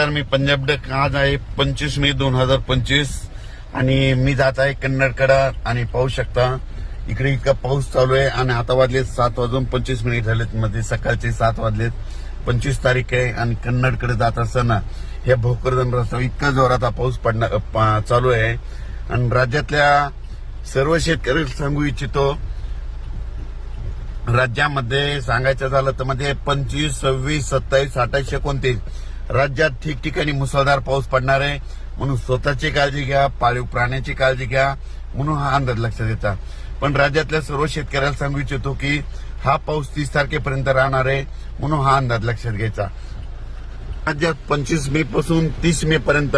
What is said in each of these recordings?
नमस्कार मी पंजाब डक आज आहे पंचवीस मे दोन हजार पंचवीस. आणि मी जात आहे कन्नडकडा आणि पाहू शकता इकडे इतका पाऊस चालू आहे आणि आता वाजले सात वाजून पंचवीस मिनिट झालेत मध्ये सकाळचे सात वाजलेत. पंचवीस तारीख आहे आणि कन्नडकडे जात असताना हे भोकरदन रस्ता इतका जोरात पाऊस पडणार चालू आहे. आणि राज्यातल्या सर्व शेतकरी सांगू इच्छितो राज्यामध्ये सांगायचं झालं तर मध्ये पंचवीस सव्वीस सत्तावीस अठ्ठावीस एकोणतीस राज्यात ठिकठिकाणी मुसळधार पाऊस पडणार आहे. म्हणून स्वतःची काळजी घ्या पाळीव प्राण्याची काळजी घ्या म्हणून हा अंदाज लक्षात येतात पण राज्यातल्या सर्व शेतकऱ्याला सांगू इच्छितो की हा पाऊस तीस तारखेपर्यंत राहणार आहे म्हणून हा अंदाज लक्षात घ्यायचा. राज्यात पंचवीस मे पासून तीस मे पर्यंत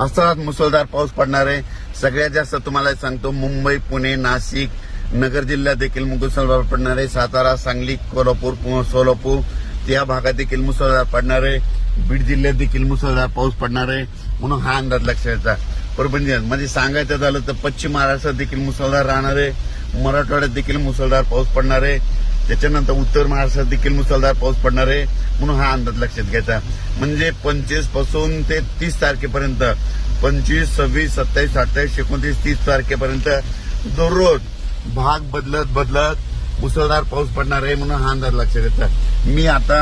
असा मुसळधार पाऊस पडणार आहे. सगळ्यात जास्त तुम्हाला सांगतो मुंबई पुणे नाशिक नगर जिल्ह्यात देखील मुसळधार पडणार आहे. सातारा सांगली कोल्हापूर पु- सोलापूर या भागात देखील मुसळधार पडणार आहे. बीड जिल्ह्यात देखील मुसळधार पाऊस पडणार आहे. म्हणून हा अंदाज लक्षात परभणी म्हणजे, म्हणजे सांगायचं झालं तर पश्चिम महाराष्ट्रात देखील मुसळधार राहणार आहे. मराठवाड्यात देखील मुसळधार पाऊस पडणार आहे. त्याच्यानंतर उत्तर महाराष्ट्रात देखील मुसळधार पाऊस पडणार आहे. म्हणून हा अंदाज लक्षात घ्यायचा. म्हणजे पंचवीसपासून ते तीस तारखेपर्यंत पंचवीस सव्वीस सत्तावीस अठ्ठावीस एकोणतीस तीस तारखेपर्यंत दररोज भाग बदलत बदलत मुसळधार पाऊस पडणार आहे म्हणून हा अंदाज लक्षात येतात मी आता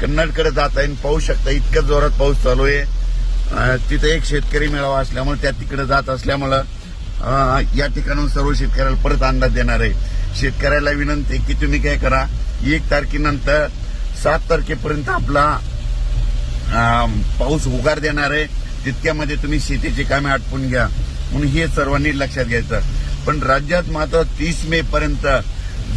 कन्नडकडे जात आहे आणि पाहू शकता इतक्या जोरात पाऊस चालू आहे. तिथे एक शेतकरी मेळावा असल्यामुळे त्या तिकडे जात असल्यामुळं या ठिकाणून सर्व शेतकऱ्याला परत अंदाज देणार आहे. शेतकऱ्याला विनंती की तुम्ही काय करा एक तारखेनंतर सात तारखेपर्यंत आपला पाऊस उगार देणार आहे. तितक्यामध्ये तुम्ही शेतीची कामे आटपून घ्या. म्हणून हे सर्वांनी लक्षात घ्यायचं. पण राज्यात मात्र तीस मे पर्यंत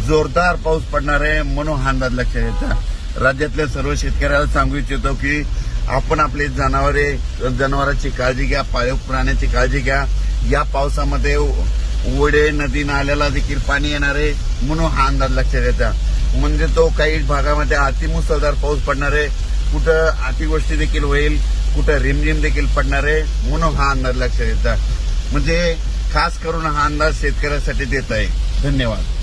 जोरदार पाऊस पडणार आहे म्हणून हा अंदाज लक्षात घ्यायचा राज्यातल्या सर्व शेतकऱ्याला सांगू इच्छितो की आपण आपली जनावरे जनावरांची काळजी घ्या पाळीव प्राण्याची काळजी घ्या. या पावसामध्ये ओढे नदी नाल्याला देखील पाणी येणार आहे म्हणून हा अंदाज लक्षात घ्यायचा म्हणजे तो काही भागामध्ये अतिमुसळधार पाऊस पडणार आहे. कुठं अतिवृष्टी देखील होईल कुठं रिमझिम देखील पडणार आहे म्हणून हा अंदाज लक्षात घ्यायचा म्हणजे खास करून हा अंदाज शेतकऱ्यासाठी देत आहे. धन्यवाद.